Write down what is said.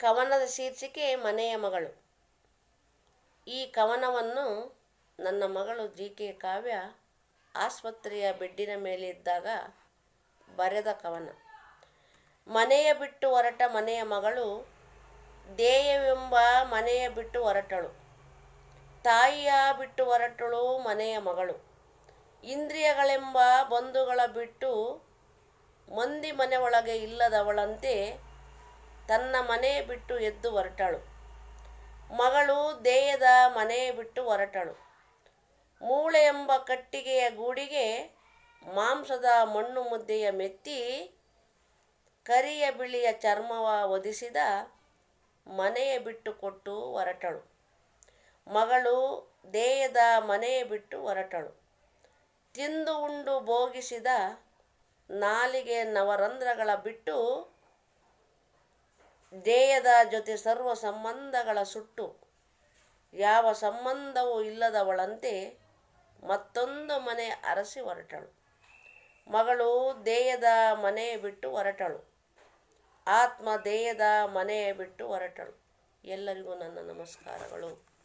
ಕವನದ ಶೀರ್ಷಿಕೆ ಮನೆಯ ಮಗಳು. ಈ ಕವನವನ್ನು ನನ್ನ ಮಗಳು ಜಿ ಕೆ ಕಾವ್ಯ ಆಸ್ಪತ್ರೆಯ ಬೆಡ್ಡಿನ ಮೇಲೆ ಇದ್ದಾಗ ಬರೆದ ಕವನ. ಮನೆಯ ಬಿಟ್ಟು ಹೊರಟ ಮನೆಯ ಮಗಳು ದೇಯವೆಂಬ ಮನೆಯ ಬಿಟ್ಟು ಹೊರಟಳು. ತಾಯಿಯ ಬಿಟ್ಟು ಹೊರಟಳು ಮನೆಯ ಮಗಳು. ಇಂದ್ರಿಯಗಳೆಂಬ ಬಂಧುಗಳ ಬಿಟ್ಟು ಮಂದಿ ಮನೆ ಒಳಗೆ ಇಲ್ಲದವಳಂತೆ ತನ್ನ ಮನೆ ಬಿಟ್ಟು ಎದ್ದು ಹೊರಟಳು. ಮಗಳು ದೇಯದ ಮನೆ ಬಿಟ್ಟು ಹೊರಟಳು. ಮೂಳೆ ಎಂಬ ಕಟ್ಟಿಗೆಯ ಗೂಡಿಗೆ ಮಾಂಸದ ಮಣ್ಣು ಮುದ್ದೆಯ ಮೆತ್ತಿ ಕರಿಯ ಬಿಳಿಯ ಚರ್ಮವ ಒದಿಸಿದ ಮನೆಯ ಬಿಟ್ಟು ಕೊಟ್ಟು ಹೊರಟಳು. ಮಗಳು ದೇಯದ ಮನೆಯ ಬಿಟ್ಟು ಹೊರಟಳು. ತಿಂದು ಉಂಡು ಭೋಗಿಸಿದ ನಾಲಿಗೆ ನವರಂಧ್ರಗಳ ಬಿಟ್ಟು ದೇಯದ ಜೊತೆ ಸರ್ವ ಸಂಬಂಧಗಳ ಸುಟ್ಟು, ಯಾವ ಸಂಬಂಧವೂ ಇಲ್ಲದವಳಂತೆ ಮತ್ತೊಂದು ಮನೆ ಅರಸಿ ಹೊರಟಳು. ಮಗಳು ದೇಯದ ಮನೆ ಬಿಟ್ಟು ಹೊರಟಳು. ಆತ್ಮ ದೇಯದ ಮನೆ ಬಿಟ್ಟು ಹೊರಟಳು. ಎಲ್ಲರಿಗೂ ನನ್ನ ನಮಸ್ಕಾರಗಳು.